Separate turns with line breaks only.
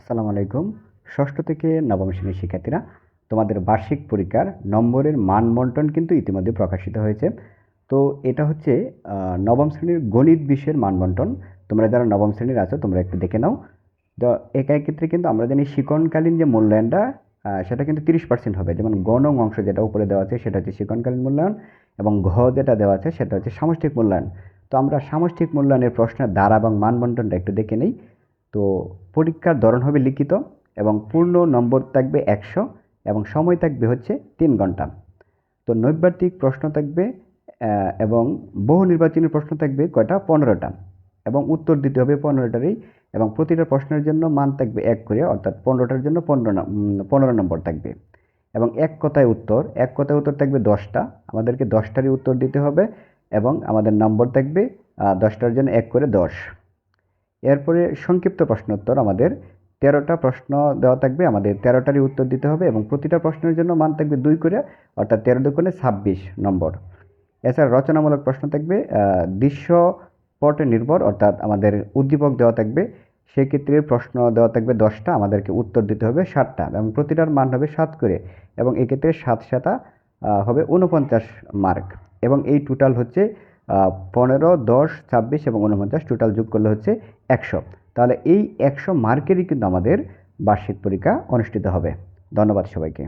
আসসালামু আলাইকুম। ষষ্ঠ থেকে নবম শ্রেণির শিক্ষার্থীরা, তোমাদের বার্ষিক পরীক্ষার নম্বরের মান বন্টন কিন্তু ইতিমধ্যে প্রকাশিত হয়েছে। তো এটা হচ্ছে নবম শ্রেণির গণিত বিষয়ের মান বন্টন তোমরা যারা নবম শ্রেণির আছো, তোমরা একটু দেখে নাও। তো একাই ক্ষেত্রে কিন্তু আমরা জানি শিকনকালীন যে মূল্যায়নটা সেটা কিন্তু তিরিশ পার্সেন্ট হবে। যেমন গণ অংশ যেটা উপরে দেওয়া আছে, সেটা হচ্ছে শিকনকালীন মূল্যায়ন এবং ঘ যেটা দেওয়া আছে, সেটা হচ্ছে সামষ্টিক মূল্যায়ন। তো আমরা সামষ্টিক মূল্যায়নের প্রশ্নের দ্বারা এবং মান বন্টনটা একটু দেখে নেই। তো পরীক্ষার ধরন হবে লিখিত এবং পূর্ণ নম্বর থাকবে একশো এবং সময় থাকবে হচ্ছে তিন ঘণ্টা। তো নৈর্ব্যক্তিক প্রশ্ন থাকবে এবং বহু নির্বাচনী প্রশ্ন থাকবে কয়টা? পনেরোটা। এবং উত্তর দিতে হবে পনেরোটারই এবং প্রতিটা প্রশ্নের জন্য মান থাকবে এক করে, অর্থাৎ পনেরোটার জন্য পনেরো পনেরো নম্বর থাকবে। এবং এক কথায় উত্তর, এক কথায় উত্তর থাকবে দশটা। আমাদেরকে দশটারই উত্তর দিতে হবে এবং আমাদের নম্বর থাকবে দশটার জন্য এক করে দশ। এরপরে সংক্ষিপ্ত প্রশ্নোত্তর আমাদের। তেরোটা প্রশ্ন দেওয়া থাকবে, আমাদের তেরোটারই উত্তর দিতে হবে এবং প্রতিটা প্রশ্নের জন্য মান থাকবে দুই করে, অর্থাৎ তেরো দুগুণে ছাব্বিশ নম্বর। এছাড়া রচনামূলক প্রশ্ন থাকবে দৃশ্যপটে নির্ভর, অর্থাৎ আমাদের উদ্দীপক দেওয়া থাকবে। সেক্ষেত্রে প্রশ্ন দেওয়া থাকবে দশটা, আমাদেরকে উত্তর দিতে হবে ষাটটা এবং প্রতিটার মান হবে সাত করে এবং এক্ষেত্রে সাত সাতা হবে উনপঞ্চাশ মার্ক এবং এই টোটাল হচ্ছে পনেরো, দশ, ছাব্বিশ এবং উনপঞ্চাশ টোটাল যোগ করলে হচ্ছে একশো। তাহলে এই একশো মার্কেরই কিন্তু আমাদের বার্ষিক পরীক্ষা অনুষ্ঠিত হবে। ধন্যবাদ সবাইকে।